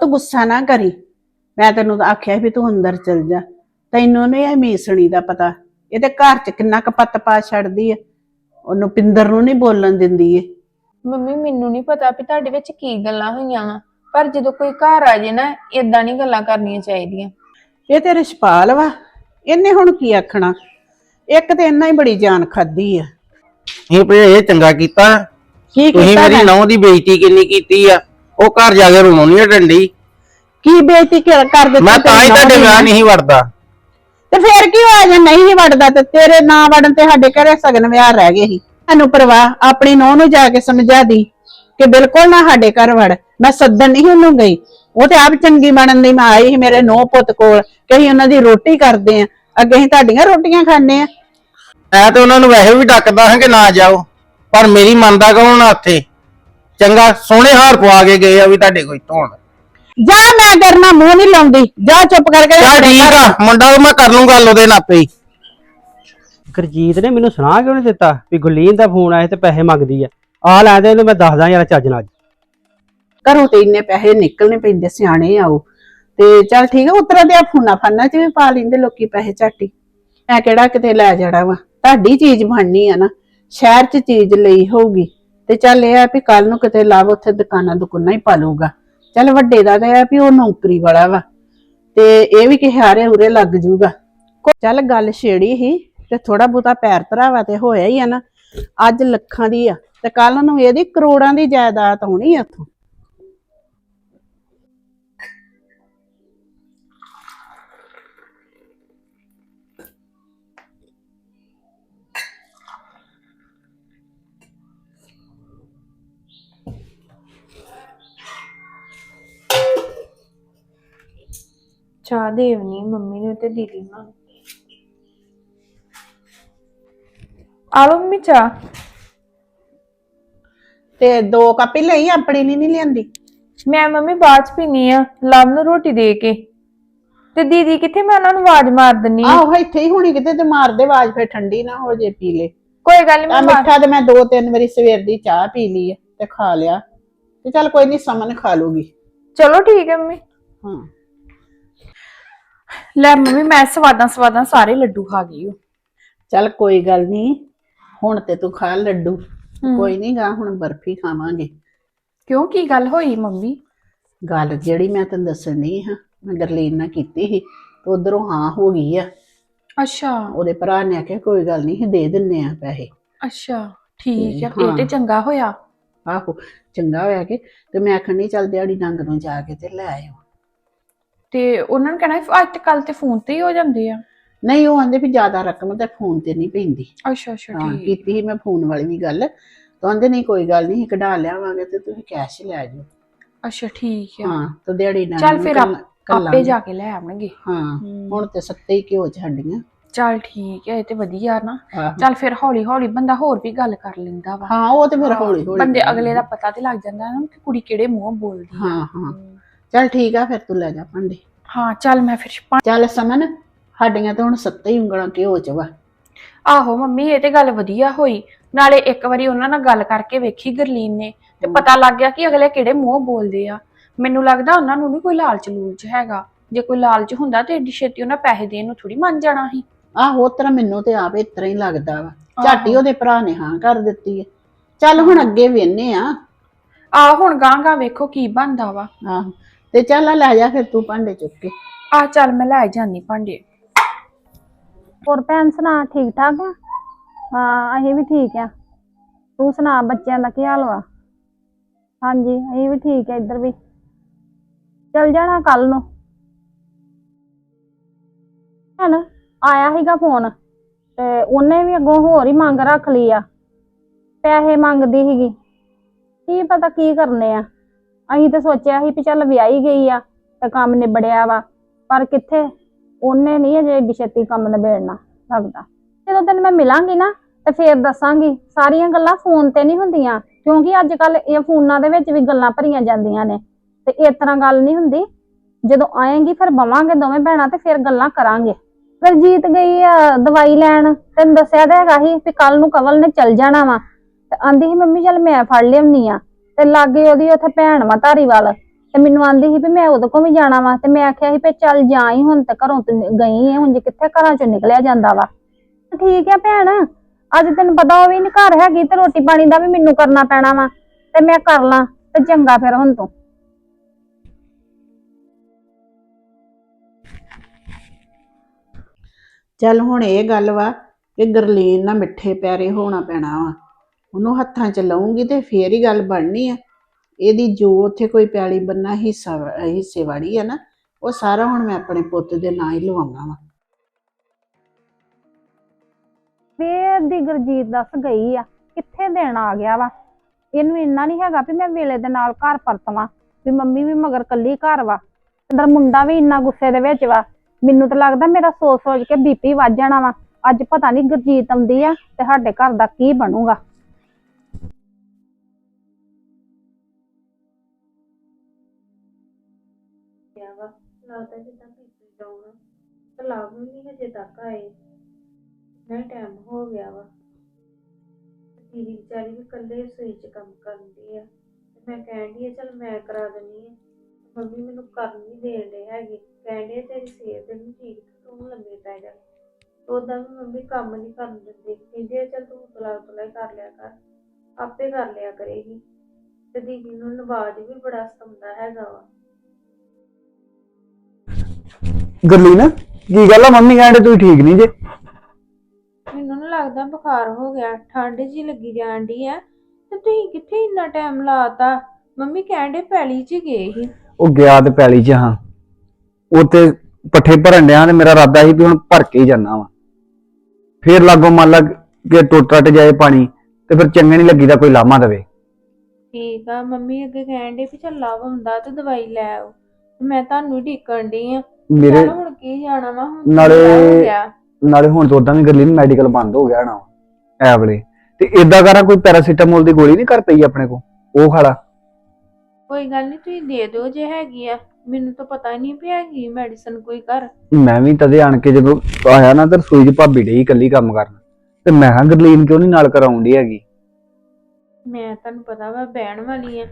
ਤੂੰ ਗੁੱਸਾ ਨਾ ਕਰੀ। ਮੈਂ ਤੈਨੂੰ ਤਾਂ ਆਖਿਆ ਸੀ ਵੀ ਤੂੰ ਅੰਦਰ ਚਲ ਜਾ। ਤੈਨੂੰ ਨਹੀਂ ਇਹ ਮੀਸਣੀ ਦਾ ਪਤਾ। ਇਹਦੇ ਘਰ ਚ ਕਿੰਨਾ ਕਪੱਤ ਪਾ ਛੱਡਦੀ ਹੈ ਉਹਨੂੰ ਪਿੰਦਰ ਨੂੰ ਨਹੀਂ ਬੋਲਣ ਦਿੰਦੀ ਏ। ਮੰਮੀ ਮੈਨੂੰ ਨਹੀਂ ਪਤਾ ਵੀ ਤੁਹਾਡੇ ਵਿੱਚ ਕੀ ਗੱਲਾਂ ਹੋਈਆਂ ਵਾ। ਪਰ ਜਦੋਂ ਕੋਈ ਘਰ ਆ ਜੇ ਨਾ ਇਦਾਂ ਨਹੀਂ ਗੱਲਾਂ ਕਰਨੀਆਂ ਚਾਹੀਦੀਆਂ। ਇਹ ਤੇ ਰਿਸ਼ਪਾਲ ਵਾ। ਇਹਨੇ ਹੁਣ ਕੀ ਆਖਣਾ? ਇੱਕ ਤੇ ਇੰਨਾ ਹੀ ਬੜੀ ਜਾਨ ਖਾਦੀ ਆ। ਇਹ ਭਈ ਇਹ ਚੰਗਾ ਕੀਤਾ। ਕੀ ਤੁਸੀਂ ਕੀਤਾ ਮੇਰੀ ਮੈਂ? ਨੌਂ ਦੀ ਬੇਇੱਜ਼ਤੀ ਕਿੰਨੀ ਕੀਤੀ ਆ? ਉਹ ਘਰ ਜਾ ਕੇ ਰੋਣੋਂ ਨਹੀਂ ਡੰਡੀ ਕੀ ਬੇਇੱਜ਼ਤੀ ਕਰ ਕਰ ਦਿੱਤੀ ਮੈਂ ਤਾਂ ਹੀ ਤੁਹਾਡੇ ਵਿਆਹ? ਨਹੀਂ ਵੜਦਾ। ਤੇ ਫੇਰ ਕੀ ਹੋਇਆ ਜੇ ਨਹੀਂ ਸੀ ਵੜਦਾ ਤੇ ਤੇਰੇ ਨਾਂ ਵੜਨ ਤੇ ਸਾਡੇ ਘਰੇ ਸਗਨ ਵਿਆਹ ਰਹਿ ਗਏ ਸੀ। ਤੈਨੂੰ ਪਰਵਾਹ ਆਪਣੀ ਨੂੰਹ ਨੂੰ ਜਾ ਕੇ ਸਮਝਾ ਦੀ ਕਿ ਬਿਲਕੁਲ ਨਾ ਸਾਡੇ ਘਰ ਵੜ। ਮੈਂ ਸੱਦਣ ਨਹੀਂ ਉਹਨੂੰ ਗਈ। ਉਹ ਤੇ ਆਪ ਚੰਗੀ ਬਣਨ ਦੀ ਮੈਂ ਆਈ ਸੀ ਮੇਰੇ ਨੂੰਹ ਪੁੱਤ ਕੋਲ ਕਿ ਅਸੀਂ ਉਹਨਾਂ ਦੀ ਰੋਟੀ ਕਰਦੇ ਆ ਅੱਗੇ ਅਸੀਂ ਤੁਹਾਡੀਆਂ ਰੋਟੀਆਂ ਖਾਂਦੇ ਆ ਮੈਂ ਤੇ ਉਹਨਾਂ ਨੂੰ ਵੈਸੇ ਵੀ ਡੱਕਦਾ ਹਾਂ ਕਿ ਨਾ ਜਾਓ ਪਰ ਮੇਰੀ ਮੰਨਦਾ ਕੌਣ ਆ ਉੱਥੇ? ਚੰਗਾ ਸੋਹਣੇ ਹਾਰ ਪਵਾ ਕੇ ਗਏ ਆ ਵੀ ਤੁਹਾਡੇ ਕੋਈ ਧੋਣ। ਜਾ ਮੈਂ ਕਰਨਾ ਮੂੰਹ ਨਹੀਂ ਲਾਉਂਦੀ। ਜਾ ਚੁੱਪ ਕਰਕੇ ਚੱਲ ਠੀਕ ਘਰ ਆ ਮੁੰਡਾ ਮੈਂ ਕਰ ਲੂੰ ਗੱਲ ਉਹਦੇ ਨਾਪੇ ਹੀ। ਗੁਰਜੀਤ ਨੇ ਮੈਨੂੰ ਸੁਣਾ ਕਿਉਂ ਨਹੀਂ ਦਿੱਤਾ ਵੀ ਗੁਰਲੀਨ ਦਾ ਫੋਨ ਆਇਆ ਤੇ ਪੈਸੇ ਮੰਗਦੀ ਆ? ਆ ਲੈ ਦੇ ਇਹਨੂੰ ਮੈਂ ਦੱਸਦਾ ਯਾਰ ਚੱਜ ਨਾਲ। ਘਰੋਂ ਤੇ ਇੰਨੇ ਪੈਸੇ ਨਿਕਲਣੇ ਪੈਂਦੇ ਸਿਆਣੇ ਆਓ ਤੇ ਚੱਲ ਠੀਕ ਹੈ ਉਤਰਾ ਦੇ ਫੋਨਾ ਫਾਨਾ ਚ ਵੀ ਪਾ ਲੈਂਦੇ ਲੋਕੀ ਪੈਸੇ ਝਾਟੀ। ਮੈਂ ਕਿਹੜਾ ਕਿਤੇ ਲੈ ਜਾਣਾ ਵਾ? ਤੁਹਾਡੀ ਚੀਜ਼ ਬਣਨੀ ਆ ਨਾ ਸ਼ਹਿਰ ਚ ਚੀਜ਼ ਲਈ ਹੋਊਗੀ। ਤੇ ਚੱਲ ਇਹ ਆ ਵੀ ਕੱਲ ਨੂੰ ਕਿਤੇ ਲਾਭ ਉੱਥੇ ਦੁਕਾਨਾਂ ਦੁਕਾਨਾਂ ਹੀ ਪਾ ਲਊਗਾ। ਚੱਲ ਵੱਡੇ ਦਾ ਤਾਂ ਇਹ ਆ ਵੀ ਉਹ ਨੌਕਰੀ ਵਾਲਾ ਵਾ, ਤੇ ਇਹ ਵੀ ਕਿ ਹਾਰੇ ਉਰੇ ਲੱਗ ਜੂਗਾ। ਕੋ- ਚੱਲ ਗੱਲ ਛੇੜੀ ਹੀ, ਤੇ ਥੋੜਾ ਬਹੁਤਾ ਪੈਰ ਧਰਾਵਾ ਤੇ ਹੋਇਆ ਹੀ ਆ ਨਾ, ਅੱਜ ਲੱਖਾਂ ਦੀ ਆ, ਤੇ ਕੱਲ ਨੂੰ ਇਹਦੀ ਕਰੋੜਾਂ ਦੀ ਜਾਇਦਾਦ ਹੋਣੀ ਆ ਉੱਥੋਂ। ਚਾਹ ਦੇਵਨੀ ਮੰਮੀ ਨੂੰ ਤੇ ਦੀਦੀ ਨੂੰ ਆਲੋ ਮੰਮੀ ਚਾਹ। ਤੇ ਦੋ ਕੱਪ ਹੀ ਲਈ ਆਪਣੀ ਲਈ ਨਹੀਂ ਲਿਆਂਦੀ? ਮੈਂ ਮੰਮੀ ਬਾਅਦ ਚ ਪੀਨੀ ਆ ਲਵ ਨੂੰ ਰੋਟੀ ਦੇ ਕੇ। ਤੇ ਦੀਦੀ ਕਿੱਥੇ ਮੈਂ ਉਹਨਾਂ ਨੂੰ ਆਵਾਜ਼ ਮਾਰ ਦਿੰਨੀ ਆਂ। ਆਹੋ ਇੱਥੇ ਹੀ ਹੋਣੀ ਕਿਤੇ ਤੇ ਮਾਰਦੇ ਆਵਾਜ਼ ਫੇਰ ਠੰਡੀ ਨਾ ਹੋ ਜੇ ਪੀ ਲੈ। ਕੋਈ ਗੱਲ ਨਹੀਂ ਆ ਮੈਂ ਮਾਰ- ਮਿੱਠਾ ਤੇ ਮੈਂ ਦੋ ਤਿੰਨ ਵਾਰੀ ਸਵੇਰ ਦੀ ਚਾਹ ਪੀ ਲਈ ਹੈ ਤੇ ਖਾ ਲਿਆ। ਤੇ ਚੱਲ ਕੋਈ ਨਹੀਂ ਸਮਨ ਖਾ ਲੂਗੀ। ਚਲੋ ਠੀਕ ਹੈ ਮੰਮੀ। ਹਾਂ। ਲੈ ਮੰਮੀ ਮੈਂ ਸਵਾਦਾਂ ਸਵਾਦਾਂ ਸਾਰੇ ਲੱਡੂ ਖਾ ਗਈ ਓ। ਚੱਲ ਕੋਈ ਗੱਲ ਨਹੀਂ ਹੁਣ ਤੇ ਤੂੰ ਖਾ ਲੱਡੂ। ਕੋਈ ਨਹੀਂ ਗਾ ਹੁਣ ਬਰਫੀ ਖਾਵਾਂਗੇ। ਕਿਉਂ ਕੀ ਗੱਲ ਹੋਈ ਮੰਮੀ? ਗੱਲ ਜਿਹੜੀ ਮੈਂ ਤੈਨੂੰ ਦੱਸਣ ਹਾਂ ਮੈਂ ਗਰਲੀਨ ਨਾਲ ਕੀਤੀ ਸੀ ਤੇ ਉਧਰੋਂ ਹਾਂ ਹੋ ਗਈ ਆ। ਅੱਛਾ। ਉਹਦੇ ਭਰਾ ਨੇ ਆਖਿਆ ਕੋਈ ਗੱਲ ਨਹੀਂ ਦੇ ਦਿੰਨੇ ਆ ਪੈਸੇ। ਅੱਛਾ ਠੀਕ ਆ। ਇਹ ਤੇ ਚੰਗਾ ਹੋਇਆ? ਆਹੋ ਚੰਗਾ ਹੋਇਆ ਕਿ ਤੇ ਮੈਂ ਆਖਣ ਨਹੀਂ ਚੱਲ ਦਿਹਾੜੀ ਡੰਗ ਨੂੰ ਜਾ ਕੇ ਤੇ ਲੈ ਆਇਓ। ਤੇ ਉਹਨਾਂ ਨੂੰ ਕਹਿਣਾ ਅੱਜ ਕੱਲ ਤੇ ਫੋਨ ਤੇ ਹੀ ਹੋ ਜਾਂਦੇ ਆ। ਨਹੀਂ ਉਹ ਆਂਦੇ ਵੀ ਜ਼ਿਆਦਾ ਰਕਮ ਤੇ ਫੋਨ ਤੇ ਨਹੀਂ ਪੈਂਦੀ। ਅੱਛਾ ਅੱਛਾ ਹਾਂ ਠੀਕ। ਕੀਤੀ ਸੀ ਮੈਂ ਫੋਨ ਵਾਲੀ ਵੀ ਗੱਲ। ਤਾਂ ਆਂਦੇ ਨਹੀਂ ਕੋਈ ਗੱਲ ਨਹੀਂ ਕਢਾ ਲਿਆਵਾਂਗੇ ਤੇ ਤੁਸੀਂ ਕੈਸ਼ ਲੈ ਜਾਓ ਅੱਛਾ ਠੀਕ ਆ। ਹਾਂ ਤੇ ਦਿਹਾੜੀ ਨਾਲ ਚੱਲ ਫਿਰ ਆਪ- ਆਪੇ ਜਾ ਕੇ ਲੈ ਆਵਣਗੇ ਹਾਂ ਹੁਣ ਤੇ ਸੱਤੇ ਹੀ ਘਿਓ ਛੱਡੀਆਂ। ਚੱਲ ਠੀਕ ਹੈ ਇਹ ਤੇ ਵਧੀਆ ਨਾ। ਆਹੋ। ਚੱਲ ਫਿਰ ਹੌਲੀ ਹੌਲੀ ਬੰਦਾ ਹੋਰ ਵੀ ਗੱਲ ਕਰ ਲੈਂਦਾ ਵਾ। ਹਾਂ ਉਹ ਤੇ ਫਿਰ ਹੌਲੀ ਹੌਲੀ ਬੰਦੇ ਅਗਲੇ ਦਾ ਪਤਾ ਤੇ ਲੱਗ ਜਾਂਦਾ ਨਾ ਕਿ ਕੁੜੀ ਕਿਹੜੇ ਮੂੰਹੋਂ ਬੋਲਦੀ ਆ। ਹਾਂ। ਹਾਂ। ਚੱਲ ਠੀਕ ਆ ਫਿਰ ਤੂੰ ਲੈ ਜਾ ਭਾਂਡੇ। ਹਾਂ ਚੱਲ ਮੈਂ ਫਿਰ ਪਾ- ਚੱਲ ਸਮਨ ਸਾਡੀਆਂ ਤਾਂ ਹੁਣ ਸੱਤੇ ਹੀ ਉਂਗਲਾਂ ਘਿਓ ਚ ਵਾ ਆਹੋ ਮੰਮੀ ਇਹ ਤੇ ਗੱਲ ਵਧੀਆ ਹੋਈ। ਨਾਲੇ ਇੱਕ ਵਾਰੀ ਉਹਨਾਂ ਨਾਲ ਗੱਲ ਕਰਕੇ ਵੇਖੀ ਗਰਲੀਨ ਨੇ ਤੇ ਪਤਾ ਲੱਗ ਗਿਆ ਕਿ ਅਗਲੇ ਕਿਹੜੇ ਮੂੰਹੋਂ ਬੋਲਦੇ ਆ। ਮੈਨੂੰ ਲੱਗਦਾ ਉਹਨਾਂ ਨੂੰ ਨਹੀਂ ਕੋਈ ਲਾਲਚ ਲੂਲਚ ਹੈਗਾ। ਜੇ ਕੋਈ ਲਾਲਚ ਹੁੰਦਾ ਤੇ ਏਡੀ ਛੇਤੀ ਉਹਨਾਂ ਪੈਸੇ ਦੇਣ ਨੂੰ ਥੋੜੀ ਮੰਨ ਜਾਣਾ ਸੀ। ਆਹੋ ਤਰ੍ਹਾਂ ਮੈਨੂੰ ਤੇ ਆਪ ਇਸ ਤਰ੍ਹਾਂ ਹੀ ਲੱਗਦਾ ਵਾ। ਝਾਟੀ ਉਹਦੇ ਭਰਾ ਨੇ ਹਾਂ ਕਰ ਦਿੱਤੀ ਹੈ ਚੱਲ ਹੁਣ ਅੱਗੇ ਵੇਨੇ ਆ। ਆ ਹੁਣ ਗਾਂ ਗਾਂ ਵੇਖੋ ਕੀ ਬਣਦਾ ਵਾ। ਆਹੋ। ਤੇ ਚੱਲ ਆ ਲੈ ਜਾ ਫਿਰ ਤੂੰ ਭਾਂਡੇ ਚੁੱਕ ਕੇ। ਆ ਚੱਲ ਮੈਂ ਲੈ ਜਾਨੀ ਭਾਂਡੇ। ਹੋਰ ਭੈਣ ਸੁਣਾ ਠੀਕ ਠਾਕ ਆ? ਹਾਂ ਅਸੀਂ ਵੀ ਠੀਕ ਆ। ਤੂੰ ਸੁਣਾ ਬੱਚਿਆਂ ਦਾ ਕੀ ਹਾਲ ਵਾ? ਹਾਂਜੀ ਅਸੀਂ ਵੀ ਠੀਕ ਆ ਇੱਧਰ ਵੀ। ਚਲ ਜਾਣਾ ਕੱਲ ਨੂੰ। ਹਨ ਆਇਆ ਸੀਗਾ ਫੋਨ ਤੇ ਉਹਨੇ ਵੀ ਅੱਗੋਂ ਹੋਰ ਹੀ ਮੰਗ ਰੱਖ ਲਈ ਆ। ਪੈਸੇ ਮੰਗਦੀ ਸੀਗੀ। ਕੀ ਪਤਾ ਕੀ ਕਰਨੇ ਆ। ਅਸੀਂ ਤਾਂ ਸੋਚਿਆ ਸੀ ਵੀ ਚੱਲ ਵਿਆਹੀ ਗਈ ਆ ਤੇ ਕੰਮ ਨਿਬੜਿਆ ਵਾ, ਪਰ ਕਿੱਥੇ? ਉਹਨੇ ਨਹੀਂ ਅਜੇ ਏਡੀ ਛੇਤੀ ਕੰਮ ਨਿਬੇੜਨਾ ਲੱਗਦਾ। ਜਦੋਂ ਤੈਨੂੰ ਮੈਂ ਮਿਲਾਂਗੀ ਨਾ ਤੇ ਫੇਰ ਦੱਸਾਂਗੀ, ਸਾਰੀਆਂ ਗੱਲਾਂ ਫੋਨ ਤੇ ਨਹੀਂ ਹੁੰਦੀਆਂ, ਕਿਉਂਕਿ ਅੱਜ ਕੱਲ ਇਹ ਫੋਨਾਂ ਦੇ ਵਿੱਚ ਵੀ ਗੱਲਾਂ ਭਰੀਆਂ ਜਾਂਦੀਆਂ ਨੇ। ਤੇ ਇਸ ਤਰ੍ਹਾਂ ਗੱਲ ਨਹੀਂ ਹੁੰਦੀ, ਜਦੋਂ ਆਏਂਗੀ ਫਿਰ ਬਵਾਂਗੇ ਦੋਵੇਂ ਭੈਣਾਂ ਤੇ ਫਿਰ ਗੱਲਾਂ ਕਰਾਂਗੇ। ਗੁਰਜੀਤ ਗਈ ਆ ਦਵਾਈ ਲੈਣ, ਤੈਨੂੰ ਦੱਸਿਆ ਤਾਂ ਹੈਗਾ ਸੀ ਵੀ ਕੱਲ ਨੂੰ ਕਵਲ ਨੇ ਚੱਲ ਜਾਣਾ ਵਾ। ਤੇ ਆਂਦੀ ਸੀ, ਮੰਮੀ, ਚੱਲ ਮੈਂ ਫੜ ਲਿਆਉਣੀ ਆ। ਤੇ ਲਾਗੇ ਉਹਦੀ ਉੱਥੇ ਭੈਣ ਵਾ ਧਾਰੀਵਾਲ, ਤੇ ਮੈਨੂੰ ਆਂਦੀ ਸੀ ਵੀ ਮੈਂ ਉਹਦੇ ਕੋਲ ਵੀ ਜਾਣਾ ਵਾ, ਤੇ ਮੈਂ ਆਖਿਆ ਸੀ ਵੀ ਚੱਲ ਜਾ ਹੀ ਹੁਣ ਤੇ ਘਰੋਂ ਤੂੰ ਗਈ ਹੈ ਹੁਣ ਜੇ ਕਿੱਥੇ ਘਰਾਂ ਚੋਂ ਨਿਕਲਿਆ ਜਾਂਦਾ ਵਾ। ਠੀਕ ਆ ਭੈਣ, ਅੱਜ ਤੈਨੂੰ ਪਤਾ ਉਹ ਵੀ ਨੀ ਘਰ ਹੈਗੀ ਤੇ ਰੋਟੀ ਪਾਣੀ ਦਾ ਵੀ ਮੈਨੂੰ ਕਰਨਾ ਪੈਣਾ ਵਾ, ਤੇ ਮੈਂ ਕਰ ਲਾਂ, ਤੇ ਚੰਗਾ ਫਿਰ ਹੁਣ ਤੂੰ। ਚੱਲ ਹੁਣ ਇਹ ਗੱਲ ਵਾ ਕਿ ਗਰਲੀਨ ਨਾਲ ਮਿੱਠੇ ਪਿਆਰੇ ਹੋਣਾ ਪੈਣਾ ਵਾ। ਉਹਨੂੰ ਹੱਥਾਂ 'ਚ ਲਊਂਗੀ ਤੇ ਫੇਰ ਹੀ ਗੱਲ ਬਣਨੀ ਆ। ਇਹਦੀ ਜੋ ਉੱਥੇ ਕੋਈ ਪਿਆਲੀ ਬੰਨਾ ਹਿੱਸਾ, ਹਿੱਸੇ ਵਾੜੀ ਆ ਨਾ, ਉਹ ਸਾਰਾ ਹੁਣ ਮੈਂ ਆਪਣੇ ਪੁੱਤ ਦੇ ਨਾਂ ਹੀ ਲਵਾਉਣਾ ਵਾ। ਫੇਰ ਦੀ ਗੁਰਜੀਤ ਦੱਸ ਗਈ ਆ, ਕਿੱਥੇ ਦੇਣ ਆ ਗਿਆ ਵਾ? ਇਹਨੂੰ ਇੰਨਾ ਨਹੀਂ ਹੈਗਾ ਵੀ ਮੈਂ ਵੇਲੇ ਦੇ ਨਾਲ ਘਰ ਪਰਤਵਾਂ, ਵੀ ਮੰਮੀ ਵੀ ਮਗਰ ਕੱਲੀ ਘਰ ਵਾ। ਅੰਦਰ ਮੁੰਡਾ ਵੀ ਇੰਨਾ ਗੁੱਸੇ ਦੇ ਵਿੱਚ ਵਾ, ਮੈਨੂੰ ਤਾਂ ਲੱਗਦਾ ਮੇਰਾ ਸੋਚ ਸੋਚ ਕੇ ਬੀਪੀ ਵੱਜ ਜਾਣਾ ਵਾ। ਅੱਜ ਪਤਾ ਨਹੀਂ ਗੁਰਜੀਤ ਆਉਂਦੀ ਆ ਤੇ ਸਾਡੇ ਘਰ ਦਾ ਕੀ ਬਣੂਗਾ। ਲੱਗਦਾ ਜਿੱਦਾਂ ਬੀਪੀ ਡਾਊਨ ਆ ਵੀ ਨਹੀਂ ਹਜੇ ਤੱਕ ਆਏ। ਨਹੀਂ ਟਾਈਮ ਹੋ ਗਿਆ ਵਾ। ਦੀਦੀ ਵਿਚਾਰੀ ਵੀ ਇਕੱਲੇ ਰਸੋਈ 'ਚ ਕੰਮ ਕਰਦੀ ਆ। ਤੇ ਮੈਂ ਕਹਿਣ ਆ, ਚਲ ਮੈਂ ਕਰਾ ਦਿੰਨੀ ਆ। ਮੰਮੀ ਮੈਨੂੰ ਕਰਨ ਨਹੀਂ ਦੇਣ ਦੇ ਹੈਗੇ। ਕਹਿੰਦੇ ਤੇਰੀ ਸਿਹਤ ਨਹੀਂ ਠੀਕ ਤੇ ਤੂੰ ਲੰਮੇ ਪੈ ਜਾ। ਉਦਾਂ ਵੀ ਮੰਮੀ ਕੰਮ ਨਹੀਂ ਕਰਨ ਦਿੰਦੇ। ਕਹਿੰਦੇ ਆ, ਚੱਲ ਤੂੰ ਤਲਾ ਤਲਾ ਹੀ ਕਰ ਲਿਆ ਕਰ। ਆਪੇ ਕਰ ਲਿਆ ਕਰੇਗੀ। ਤੇ ਦੀਦੀ ਨੂੰ ਨਵਾਜ ਵੀ ਬੜਾ ਸਤਾਉਂਦਾ ਹੈਗਾ ਵਾ। ਗਰਲੀਨ ਕੀ ਗੱਲ ਆ? ਮੰਮੀ ਕਹਿੰਦੇ ਤੂੰ ਠੀਕ ਨਹੀਂ ਜੇ। ਮੈਨੂੰ ਨਾ ਲੱਗਦਾ ਬੁਖਾਰ ਹੋ ਗਿਆ ਠੰਡ ਜੀ ਲੱਗੀ ਜਾਣ ਡਈ ਆ। ਤੇ ਤੁਸੀਂ ਕਿੱਥੇ ਇੰਨਾ ਟਾਈਮ ਲਾਤਾ? ਮੰਮੀ ਕਹਿੰਦੇ ਪੈਲੀ 'ਚ ਗਏ ਸੀ। ਉਹ ਗਿਆ ਤੇ ਪੈਲੀ 'ਚ ਹਾਂ। ਉੱਤੇ ਪੱਠੇ ਭਰਨ ਡਿਆ ਤੇ ਮੇਰਾ ਇਰਾਦਾ ਸੀ ਵੀ ਹੁਣ ਭਰ ਕੇ ਹੀ ਜਾਣਾ ਵਾ। ਫੇਰ ਲਾਗੋ ਮੰਨ ਲੱਗ ਕਿ ਟੁੱਟ ਟੱਟ ਜਾਏ ਪਾਣੀ ਤੇ ਫਿਰ ਚੰਗੇ ਨਹੀਂ ਲੱਗੀਦਾ ਕੋਈ ਲਾਮਾ ਦੇਵੇ। ਠੀਕ ਆ ਮੰਮੀ ਅੱਗੇ ਕਹਿੰਦੇ ਵੀ ਚੱਲ ਲਾਭ ਹੁੰਦਾ ਤੇ ਦਵਾਈ ਲੈ ਆਓ। ਮੈਂ ਤੁਹਾਨੂੰ ਢੀਕਣ ਡਈ ਆ। ਮੇਰੇ ਚੱਲ ਹੁਣ ਕੀ ਜਾਣਾ ਵਾ? ਹੁਣ ਨਾਲੇ- ਠੰਡਾ ਹੋ ਗਿਆ। ਨਾਲੇ ਹੁਣ ਤਾਂ ਉਦਾਂ ਵੀ ਗਰਲੀਨ ਮੈਡੀਕਲ ਬੰਦ ਹੋ ਗਿਆ ਨਾ ਐ ਵੇਲੇ। ਤੇ ਇਦਾਂ ਕਰਾਂ ਕੋਈ ਪੈਰਾਸੀਟਾਮੋਲ ਦੀ ਗੋਲੀ ਨਹੀਂ ਕਰ ਪਈ ਆਪਣੇ ਕੋ ਉਹ ਖਾਲਾ ਕੋਈ ਗੱਲ ਨਹੀਂ ਤੁਸੀਂ ਦੇ ਦਿਓ ਜੇ ਹੈਗੀ ਆ। ਮੈਨੂੰ ਤਾਂ ਪਤਾ ਨਹੀਂ ਵੀ ਹੈਗੀ ਮੈਡੀਸਨ ਕੋਈ ਘਰ। ਮੈਂ ਵੀ ਤਦੇ ਆਣ ਕੇ ਜਦੋਂ ਆਇਆ ਨਾ ਤੇ ਰਸੋਈ 'ਚ ਭਾਬੀ ਡਈ ਇਕੱਲੀ ਕੰਮ ਕਰਨ। ਤੇ ਮੈਂ ਕਿਹਾ ਗਰਲੀਨ ਕਿਉਂ ਨਹੀਂ ਨਾਲ ਕਰਾਉਂਦੀ ਹੈਗੀ? ਮੈਂ ਤੁਹਾਨੂੰ ਪਤਾ ਵਾ ਬਹਿਣ ਵਾਲੀ ਆ।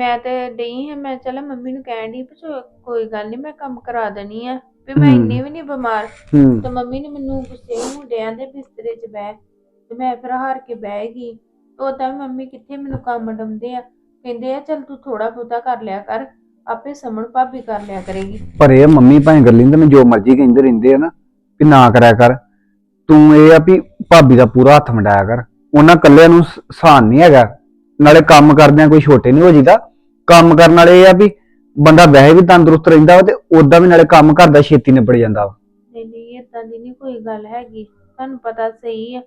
ਮੈਂ ਤੇ ਡਈ ਹਾਂ ਮੈਂ ਚੱਲ ਮੰਮੀ ਨੂੰ ਕਹਿਣ ਦੀ ਵੀ ਚਲੋ ਕੋਈ ਗੱਲ ਨਹੀਂ ਮੈਂ ਕੰਮ ਕਰਾ ਦੇਣੀ ਆ। ਵੀ ਮੈਂ। ਇੰਨੀ ਵੀ ਨਹੀਂ ਬਿਮਾਰ। ਹੂੰ। ਤੇ ਮੰਮੀ ਨੇ ਮੈਨੂੰ ਗੁੱਸੇ ਮੁੰਡਿਆਂ ਦੇ ਬਿਸਤਰੇ 'ਚ ਬਹਿ ਤੇ ਮੈਂ ਫਿਰ ਹਾਰ ਕੇ ਬਹਿ ਗਈ। ਉਦਾਂ ਵੀ ਮੰਮੀ ਕਿੱਥੇ ਮੈਨੂੰ ਕੰਮ ਡੰਦੇ ਆ? ਕਹਿੰਦੇ ਆ ਚੱਲ ਤੂੰ ਥੋੜਾ ਬਹੁਤਾ ਕਰ ਲਿਆ ਕਰ ਆਪੇ ਸਮਣ ਭਾਬੀ ਕਰ ਲਿਆ ਕਰੇਗੀ। ਪਰ ਇਹ ਮੰਮੀ ਭਾਵੇਂ ਗਰਲੀਨ ਤੈਨੂੰ ਜੋ ਮਰਜ਼ੀ ਕਹਿੰਦੇ ਰਹਿੰਦੇ ਆ ਨਾ ਵੀ ਨਾ ਕਰਿਆ ਕਰ। ਤੂੰ ਇਹ ਆ ਵੀ ਭਾਬੀ ਦਾ ਪੂਰਾ ਹੱਥ ਵੰਡਾਇਆ ਕਰ। ਉਹਨਾਂ ਕੱਲਿਆਂ ਨੂੰ ਸ- ਸਹਾਨ ਨਹੀਂ ਹੈਗਾ। ਨਾਲੇ ਕੰਮ ਕਰਦਿਆਂ ਕੋਈ ਛੋਟੇ ਨਹੀਂ ਹੋ ਜੀਦਾ। ਕੰਮ ਕਰਨ ਵਾਲੇ ਇਹ ਆ ਵੀ ਬੰਦਾ ਵੈਸੇ ਵੀ ਤੰਦਰੁਸਤ ਰਹਿੰਦਾ ਵਾ ਤੇ ਉਦਾਂ ਵੀ ਨਾਲੇ ਕੰਮ ਘਰ ਦਾ ਛੇਤੀ ਨਿਬੜ ਜਾਂਦਾ ਵਾ। ਨਹੀਂ ਨਹੀਂ ਏਦਾਂ ਦੀ ਨਹੀਂ ਕੋਈ ਗੱਲ ਹੈਗੀ। ਤੁਹਾਨੂੰ ਪਤਾ ਸਹੀ ਆ।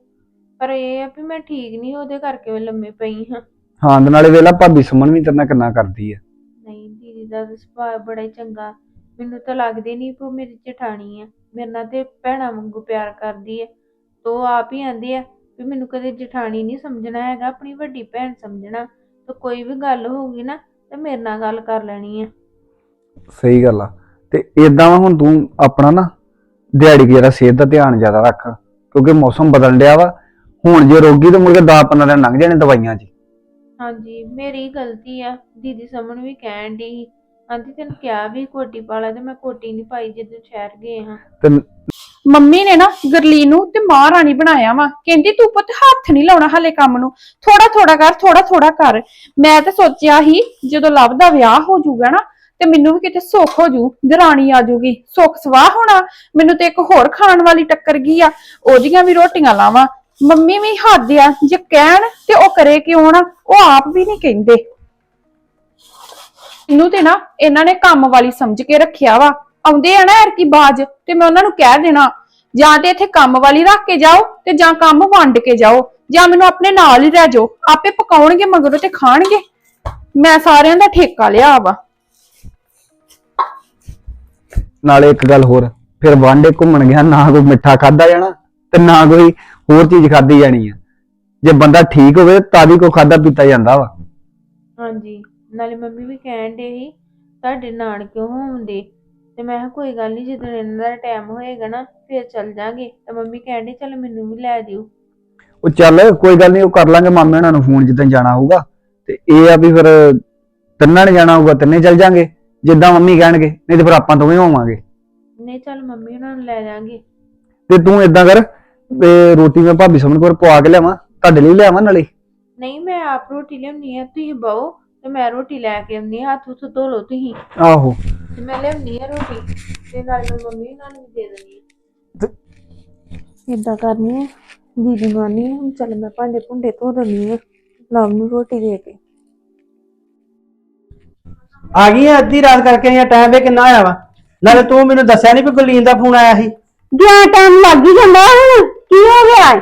ਪਰ ਇਹ ਆ ਵੀ ਮੈਂ ਠੀਕ ਨਹੀਂ ਉਹਦੇ ਕਰਕੇ ਮੈਂ ਲੰਮੇ ਪਈ ਹਾਂ। ਹਾਂ ਤੇ ਨਾਲੇ ਵੇਲਾ ਭਾਬੀ ਸੁਮਨ ਵੀ ਤੇਰੇ ਨਾਲ ਕਿੰਨਾ ਕਰਦੀ ਆ। ਨਹੀਂ ਦੀਦੀ ਦਾ ਤਾਂ ਸੁਭਾਅ ਬੜਾ ਹੀ ਚੰਗਾ। ਮੈਨੂੰ ਤਾਂ ਲੱਗਦੀ ਨਹੀਂ ਕਿ ਉਹ ਮੇਰੀ ਜਠਾਣੀ ਆ। ਮੇਰੇ ਨਾਲ ਤੇ ਭੈਣਾਂ ਵਾਂਗੂ ਪਿਆਰ ਕਰਦੀ ਹੈ ਤੋ ਆਪ ਹੀ ਆਂਦੇ ਆ ਵੀ ਮੈਨੂੰ ਕਦੇ ਜਠਾਣੀ ਨਹੀਂ ਸਮਝਣਾ ਹੈਗਾ ਆਪਣੀ ਵੱਡੀ ਭੈਣ ਸਮਝਣਾ। ਤੇ ਕੋਈ ਵੀ ਗੱਲ ਹੋਊਗੀ ਨਾ ਤੇ ਮੇਰੇ ਨਾਲ ਗੱਲ ਕਰ ਲੈਣੀ ਆ। ਸਹੀ ਗੱਲ ਆ। ਤੇ ਇਦਾਂ ਵਾ ਹੁਣ ਤੂੰ ਆਪਣਾ ਨਾ ਦਿਹਾੜੀ ਜਿਹੜਾ ਸਿਹਤ ਦਾ ਧਿਆਨ ਜ਼ਿਆਦਾ ਰੱਖ ਕਿਉਂਕਿ ਮੌਸਮ ਬਦਲ ਡਿਆ ਵਾ। ਹੁਣ ਜੇ ਰੋਗੀ ਤੇ ਮੁੜ ਕੇ 10-15 ਦਿਨ ਲੰਘ ਜਾਣੇ ਦਵਾਈਆਂ 'ਚ। ਹਾਂਜੀ ਮੇਰੀ ਗਲਤੀ ਆ। ਦੀਦੀ ਸਮਣ ਵੀ ਕਹਿਣ ਦੀ ਆਂਦੀ ਤੈਨੂੰ ਕਿਹਾ ਵੀ ਕੋਟੀ ਪਾ ਲੈ ਤੇ ਮੈਂ ਕੋਟੀ ਨਹੀਂ ਪਾਈ ਜਦੋਂ ਸ਼ਹਿਰ ਗਏ ਹਾਂ। ਤੇ ਮੰਮੀ ਨੇ ਨਾ ਗਰਲੀ ਨੂੰ ਤੇ ਮਹਾਰਾਣੀ ਬਣਾਇਆ ਵਾ। ਕਹਿੰਦੀ ਤੂੰ ਪੁੱਤ ਹੱਥ ਨਹੀਂ ਲਾਉਣਾ ਹਲੇ ਕੰਮ ਨੂੰ। ਥੋੜਾ ਥੋੜਾ ਕਰ ਥੋੜਾ ਥੋੜਾ ਕਰ। ਮੈਂ ਤਾਂ ਸੋਚਿਆ ਸੀ ਜਦੋਂ ਲਵ ਦਾ ਵਿਆਹ ਹੋ ਜਾਊਗਾ ਨਾ ਤੇ ਮੈਨੂੰ ਵੀ ਕਿਤੇ ਸੁੱਖ ਹੋ ਜੂ ਦਰਾਣੀ ਆ ਜੂਗੀ ਸੁੱਖ ਸਵਾਹ ਹੋਣਾ ਮੈਨੂੰ ਤੇ ਇੱਕ ਹੋਰ ਖਾਣ ਵਾਲੀ ਟੱਕਰ ਗਈ ਆ। ਉਹਦੀਆਂ ਵੀ ਰੋਟੀਆਂ ਲਾਵਾਂ। ਮੰਮੀ ਵੀ ਹੱਦ ਆ ਜੇ ਕਹਿਣ ਤੇ ਉਹ ਕਰੇ ਕਿਉਂ ਨਾ ਉਹ ਆਪ ਵੀ ਨਹੀਂ ਕਹਿੰਦੇ। ਇਹਨੂੰ ਤੇ ਨਾ ਇਹਨਾਂ ਨੇ ਕੰਮ ਵਾਲੀ ਸਮਝ ਕੇ ਰੱਖਿਆ ਵਾ। ਆਉਂਦੇ ਆ ਨਾ ਯਾਰ ਕੀ ਬਾਜ ਤੇ ਮੈਂ ਉਹਨਾਂ ਨੂੰ ਕਹਿ ਦੇਣਾ ਜਾਂ ਤੇ ਇੱਥੇ ਕੰਮ ਵਾਲੀ ਰੱਖ ਕੇ ਜਾਓ ਤੇ ਜਾਂ ਕੰਮ ਵੰਡ ਕੇ ਜਾਓ ਜਾਂ ਮੈਨੂੰ ਆਪਣੇ ਨਾਲ ਹੀ ਰਹਿ ਜਾਓ ਆਪੇ ਪਕਾਉਣਗੇ ਮਗਰੋਂ ਤੇ ਖਾਣਗੇ। ਮੈਂ ਸਾਰਿਆਂ ਦਾ ਠੇਕਾ ਲਿਆ ਵਾ। ਨਾਲੇ ਇੱਕ ਗੱਲ ਹੋਰ ਫਿਰ ਵਾਂਡੇ ਘੁੰਮਣ ਗਿਆ ਨਾ ਕੋਈ ਮਿੱਠਾ ਖਾਦਾ ਜਾਣਾ ਤੇ ਨਾ ਕੋਈ ਹੋਰ ਚੀਜ਼ ਖਾਦੀ ਜਾਣੀ ਆ। ਜੇ ਬੰਦਾ ਠੀਕ ਹੋਵੇ ਤਾਂ ਵੀ ਕੋ ਖਾਦਾ ਪੀਤਾ ਜਾਂਦਾ ਵਾ। ਹਾਂਜੀ। ਨਾਲੇ ਮੰਮੀ ਵੀ ਕਹਿਣ ਦੇ ਸੀ ਤੁਹਾਡੇ ਨਾਨਕਿਓ ਹੋਉਂਦੇ ਤੇ ਮੈਂ ਕਿਹਾ ਕੋਈ ਗੱਲ ਨਹੀਂ ਜਦੋਂ ਇਹਨਾਂ ਦਾ ਟਾਈਮ ਹੋਏਗਾ ਨਾ ਫਿਰ ਚੱਲ ਜਾਾਂਗੇ। ਤੇ ਮੰਮੀ ਕਹਿਣ ਦੇ ਚਲ ਮੈਨੂੰ ਵੀ ਲੈ ਦਿਓ। ਉਹ ਚੱਲ ਕੋਈ ਗੱਲ ਨਹੀਂ ਉਹ ਕਰ ਲਾਂਗੇ ਮਾਮੇ ਉਹਨਾਂ ਨੂੰ ਫੋਨ ਜਿੱਦਾਂ ਜਾਣਾ ਹੋਊਗਾ। ਤੇ ਇਹ ਆ ਵੀ ਫਿਰ ਤਿੰਨਾਂ ਨੇ ਜਾਣਾ ਹੋਊਗਾ ਤਿੰਨੇ ਚੱਲ ਜਾਾਂਗੇ ਜਿੱਦਾਂ ਮੰਮੀ ਕਹਿਣਗੇ ਨਹੀਂ ਤੇ ਫਿਰ ਆਪਾਂ ਦੋਵੇਂ ਹੋਵਾਂਗੇ। ਨਹੀਂ ਚੱਲ ਮੰਮੀ ਉਹਨਾਂ ਨੂੰ ਲੈ ਜਾਾਂਗੇ। ਤੇ ਤੂੰ ਇਦਾਂ ਕਰ ਤੇ ਰੋਟੀ ਮੈਂ ਭਾਬੀ ਸਾਹਮਣੇ ਕੋਲ ਪਵਾ ਕੇ ਲਿਆਵਾਂ ਤੁਹਾਡੇ ਲਈ ਲਿਆਵਾਂ ਨਾਲੇ? ਨਹੀਂ ਮੈਂ ਆਪ ਰੋਟੀ ਲਿਆਉਣੀ ਆ ਤੁਸੀਂ ਬਹੁ। ਤੇ ਮੈਂ ਰੋਟੀ ਲੈ ਕੇ ਆਉਣੀ ਆ ਹੱਥ ਹੁੱਥ ਧੋ ਲਓ ਤੁਸੀਂ। ਆਹੋ। ਤੇ ਮੈਂ ਲਿਆਉਣੀ ਆ ਰੋਟੀ ਤੇ ਨਾਲੇ ਮੈਂ ਮੰਮੀ ਉਹਨਾਂ ਨੂੰ ਵੀ ਦੇ ਦੇਣੀ ਆ ਇਦਾਂ ਕਰਨੀ ਆ ਦੀਦੀ ਨੂੰ ਆਨੀ ਆ ਚੱਲ ਮੈਂ ਭਾਂਡੇ ਭੁੰਡੇ ਧੋ ਦਿੰਨੀ ਆ ਲਵ ਨੂੰ ਰੋਟੀ ਦੇ ਕੇ। ਆ ਗਈ ਆ ਅੱਧੀ ਰਾਤ ਕਰਕੇ ਆਈ ਟਾਈਮ ਵੇ ਕਿੰਨਾ ਹੋਇਆ ਵਾ। ਨਾਲੇ ਤੂੰ ਮੈਨੂੰ ਦੱਸਿਆ ਨਹੀਂ ਵੀ ਗੁਰਲੀਨ ਦਾ ਫੋਨ ਆਇਆ ਸੀ। ਗਿਆ ਟਾਈਮ ਲੱਗ ਹੀ ਜਾਂਦਾ ਹੁਣ ਕੀ ਹੋ ਗਿਆ?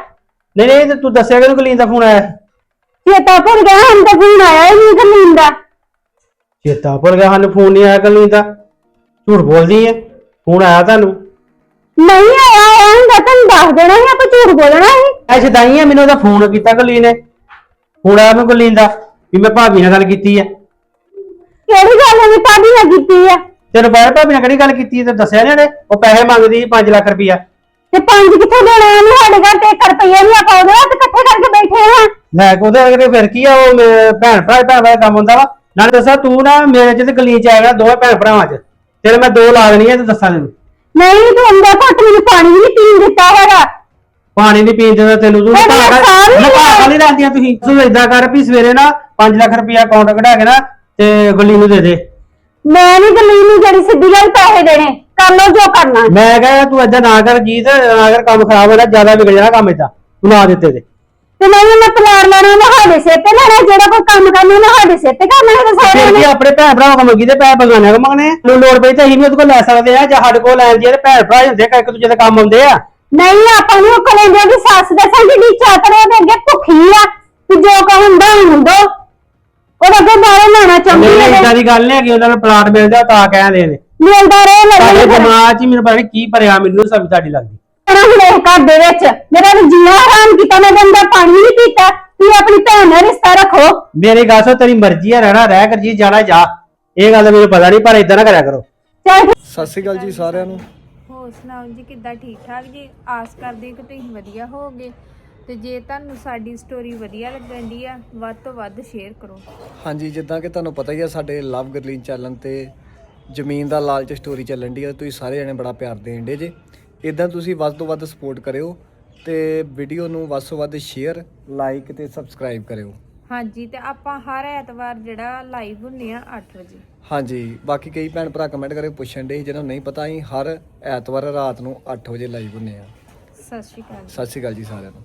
ਨਹੀਂ ਨਹੀਂ ਤੇ ਤੂੰ ਦੱਸਿਆ ਕਿ ਗੁਰਲੀਨ ਦਾ ਫੋਨ ਆਇਆ ਸੀ? ਚੇਤਾ ਭੁੱਲ ਗਿਆ ਹੁਣ ਤਾਂ ਫੋਨ ਆਇਆ ਹੀ ਨਹੀਂ ਗਰਲੀਨ ਦਾ। ਚੇਤਾ ਭੁੱਲ ਗਿਆ ਸਾਨੂੰ ਫੋਨ ਨਹੀਂ ਆਇਆ ਗੁਰਲੀਨ ਦਾ। ਝੂਠ ਬੋਲਦੀ ਐ ਫੋਨ ਆਇਆ ਤੁਹਾਨੂੰ? ਨਹੀਂ ਆਇਆ ਆਇਆ ਹੁੰਦਾ ਤੈਨੂੰ ਦੱਸ ਦੇਣਾ ਸੀ ਆਪਾਂ ਝੂਠ ਬੋਲਣਾ ਸੀ ਐ ਸ਼ਦਾਈ ਆ ਮੈਨੂੰ ਉਹਦਾ ਫੋਨ ਕੀਤਾ ਗੁਰਲੀਨ ਨੇ। ਫੋਨ ਆਇਆ ਮੈਂ ਗੁਰਲੀਨ ਦਾ ਵੀ ਮੈਂ ਭਾਬੀ ਨਾਲ ਗੱਲ ਕੀਤੀ ਐ। ਕਿਹੜੀ ਗੱਲ ਉਹਨੇ ਭਾਬੀ ਨਾਲ ਕੀਤੀ ਆ? ਤੈਨੂੰ ਪਤਾ ਭਾਬੀ ਨਾਲ ਕਿਹੜੀ ਗੱਲ ਕੀਤੀ ਐ ਤੇ ਦੱਸਿਆ ਨੀ ਉਹਨੇ? ਉਹ ਪੈਸੇ ਮੰਗਦੀ ਸੀ 5 ਲੱਖ ਰੁਪਈਆ ਤੇ ਪੰਜ ਕਿੱਥੋਂ ਦੇਣਾ ਉਹਨੂੰ ਸਾਡੇ ਘਰ ਤੇ 1 ਰੁਪਈਆ ਨਹੀਂ ਆਪਾਂ ਉਹਦੇ ਹੱਥ ਇਕੱਠੇ ਕਰਕੇ ਬੈਠੇ ਹਾਂ ਲੈ ਕੇ ਉਹਦੇ ਅਗਰੇ ਫਿਰ ਕੀ ਆ ਉਹ ਮੇ- ਭੈਣ ਭਰਾ ਭੈਣ ਭਰਾ ਦਾ ਕੰਮ ਹੁੰਦਾ ਵਾ। ਨਾਲੇ ਦੱਸਾਂ ਤੂੰ ਨਾ ਮੇਰੇ ਚ ਤੇ ਚ ਆਇਆ ਦੋਵੇਂ ਭੈਣ ਭਰਾਵਾਂ ਚ। ਤੇਰੇ ਮੈਂ ਦੋ ਲਾ ਦੇਣੀ ਆ ਤੇ ਦੱਸਾਂ ਤੈਨੂੰ। ਨਹੀਂ ਤੂੰ ਅੰਦਰ ਘੁੱਟ ਮੈਨੂੰ ਪਾਣੀ ਵੀ ਨਹੀਂ ਪੀਣ ਦਿੱਤਾ ਹੈਗਾ। ਪਾਣੀ ਨਹੀਂ ਪੀਣ ਦਿੰਦਾ ਤੈਨੂੰ ਤੂੰ ਮੈਂ ਵੀ ਲੁਕਾ ਲਿਆ। ਨਹੀਂ ਰਹਿੰਦੀਆਂ ਤੁਸੀਂ। ਤੂੰ ਏਦਾਂ ਕਰ ਵੀ ਸਵੇਰੇ ਨਾ 5 ਲੱਖ ਰੁਪਇਆ ਅਕਾਊਂਟ ਕਢਾ ਕੇ ਨਾ ਤੇ ਗੁੱਲੀ ਨੂੰ ਦੇ ਦੇ। ਮੈਂ ਨਹੀਂ ਗਰਲੀਨ ਨੂੰ ਜਿਹੜੀ ਸਿੱਧੀ ਗੱਲ ਪੈਸੇ ਦੇਣੇ। ਕਰ ਲਓ ਜੋ ਕਰਨਾ ਮੈਂ ਕਹਾਂ ਤੂੰ ਏਦਾਂ ਨਾ ਕਰ ਜੀਤ ਨਾ ਕਰ ਕੰਮ ਖਰਾਬ ਹੋ ਜਾਣਾ ਜ਼ਿਆਦਾ ਵਿਗੜ ਜਾਣਾ ਕੰਮ ਏਦਾਂ। ਤੂੰ ਨਾ ਦਿੱਤੇ ਤੇ। ਤੇ ਨਹੀਂ ਮੈਂ ਪਲਾਰ ਲੈਣਾ ਉਹਨੇ ਸਾਡੇ ਸਿਰ ਤੇ ਲੈਣਾ ਜਿਹੜਾ ਕੋਈ ਕੰਮ ਕਰਨਾ ਉਹਨੇ ਸਾਡੇ ਸਿਰ ਤੇ ਕਰਨਾ ਹੈ ਤੇ ਸਾਰਿਆਂ ਫਿਰ ਨੇ ਕੀ ਆਪਣੇ ਭੈਣ ਭਰਾਵਾਂ ਕੋਲ ਮੰਗੀ ਤੇ ਬਗਾਨਿਆਂ ਕੋਲ ਮੰਗਣੇ ਆ। ਨੂੰ ਲੋੜ ਪਈ ਤਾਂ ਅਸੀਂ ਵੀ ਉਹਦੇ ਕੋਲ ਲੈ ਸਕਦੇ ਆ ਜਾਂ ਸਾਡੇ ਕੋਲ ਲੈਣ ਦੀ ਤੇ ਭੈਣ ਭਰਾ ਹੀ ਹੁੰਦੇ ਆ, ਇੱਕ ਦੂਜੇ ਦੇ ਕੰਮ ਆਉਂਦੇ ਆ। ਨਹੀਂ ਆਪਾਂ ਨੂੰ ਕੋਲੇ ਦੇ ਦੀ ਸੱਸ ਦੇ ਸੰਗ ਦੀ ਚਾਤਰ ਉਹਦੇ ਅੱਗੇ ਭੁੱਖੀ ਆ ਕਿ ਜੋ ਕਹ ਹੁੰਦਾ ਹੁੰਦਾ ਉਹਦਾ ਅੱਗੇ ਬਾਰੇ ਲੈਣਾ ਚਾਹੁੰਦੀ ਨਹੀਂ ਹੈ ਇਦਾਂ ਦੀ ਗੱਲ ਨਹੀਂ ਹੈਗੀ ਉਹਨਾਂ ਨੂੰ ਪਲਾਟ ਮਿਲਦਾ ਤਾਂ ਕਹਿੰਦੇ ਨੇ। ਮਿਲਦਾ ਰਹੇ ਦਿਮਾਗ 'ਚ ਹੀ ਮੈਨੂੰ ਪਤਾ ਨਹੀਂ ਕੀ ਭਰਿਆ ਮੈਨੂੰ ਸਭ ਤੁਹਾਡੀ ਲੱਗਦੀ। ਨਾ ਹੁਣ ਇਹ ਘਰ ਦੇ ਵਿੱਚ ਮੇਰਾ ਤਾਂ ਜੀਣਾ ਹਰਾਮ ਕੀਤਾ ਮੈਂ ਤਾਂ ਅੰਦਰ ਪਾਣੀ ਨਹੀਂ ਪੀਤਾ। ਤੁਸੀਂ ਆਪਣੀ ਭੈਣ ਨਾਲ ਰਿਸ਼ਤਾ ਰੱਖੋ। ਮੇਰੀ ਗੱਲ ਸੋ ਤੇਰੀ ਮਰਜ਼ੀ ਆ ਰਹਿਣਾ ਰਹਿ ਕਰ ਜੀ ਜਾਣਾ ਜਾ। ਇਹ ਗੱਲ ਮੈਨੂੰ ਪਤਾ ਨਹੀਂ ਪਰ ਇਦਾਂ ਨਾ ਕਰਿਆ ਕਰੋ। ਚਾਹੇ ਸਤਿ ਸ਼੍ਰੀ ਅਕਾਲ ਜੀ ਸਾਰਿਆਂ ਨੂੰ। ਹੋਰ ਸੁਣਾਓ ਜੀ ਕਿੱਦਾਂ ਠੀਕ ਠਾਕ ਜੀ? ਆਸ ਕਰਦੇ ਹਾਂ ਕਿ ਤੁਸੀਂ ਵਧੀਆ ਹੋਵੋਗੇ। ਤੇ ਜੇ ਤੁਹਾਨੂੰ ਸਾਡੀ ਸਟੋਰੀ ਵਧੀਆ ਲੱਗਣ ਦੀ ਆ ਵੱਧ ਤੋਂ ਵੱਧ ਸ਼ੇਅਰ ਕਰੋ। ਹਾਂਜੀ ਜਿੱਦਾਂ ਕਿ ਤੁਹਾਨੂੰ ਪਤਾ ਹੀ ਆ ਸਾਡੇ ਲਵ ਗਰਲੀਨ ਚੱਲਣ ਤੇ ਜ਼ਮੀਨ ਦਾ ਲਾਲਚ ਸਟੋਰੀ ਚੱਲਣ ਦੀ ਆ ਤੁਸੀਂ ਸਾਰੇ ਜਣੇ ਬੜਾ ਪਿਆਰ ਦੇਣ ਜੇ। ਇਦਾਂ ਤੁਸੀਂ ਵੱਧ ਤੋਂ ਵੱਧ ਸਪੋਰਟ ਕਰਿਓ ਤੇ ਵੀਡੀਓ ਨੂੰ ਵੱਧ ਤੋਂ ਵੱਧ ਸ਼ੇਅਰ ਲਾਈਕ ਤੇ ਸਬਸਕ੍ਰਾਈਬ ਕਰਿਓ। ਹਾਂਜੀ ਤੇ ਆਪਾਂ ਹਰ ਐਤਵਾਰ ਜਿਹੜਾ ਲਾਈਵ ਹੁੰਨੇ ਆ 8 ਵਜੇ। ਹਾਂਜੀ ਬਾਕੀ ਕਈ ਭੈਣ ਭਰਾ ਕਮੈਂਟ ਕਰੇ ਪੁੱਛਣ ਦੇ ਜਿਹਨਾਂ ਨੂੰ ਨਹੀਂ ਪਤਾ ਅਸੀਂ ਹਰ ਐਤਵਾਰ ਰਾਤ ਨੂੰ 8 ਵਜੇ ਲਾਈਵ ਹੁੰਨੇ ਆ। ਸਤਿ ਸ਼੍ਰੀ ਅਕਾਲ। ਸਤਿ ਸ਼੍ਰੀ ਅਕਾਲ ਜੀ ਸਾਰਿਆਂ ਨੂੰ।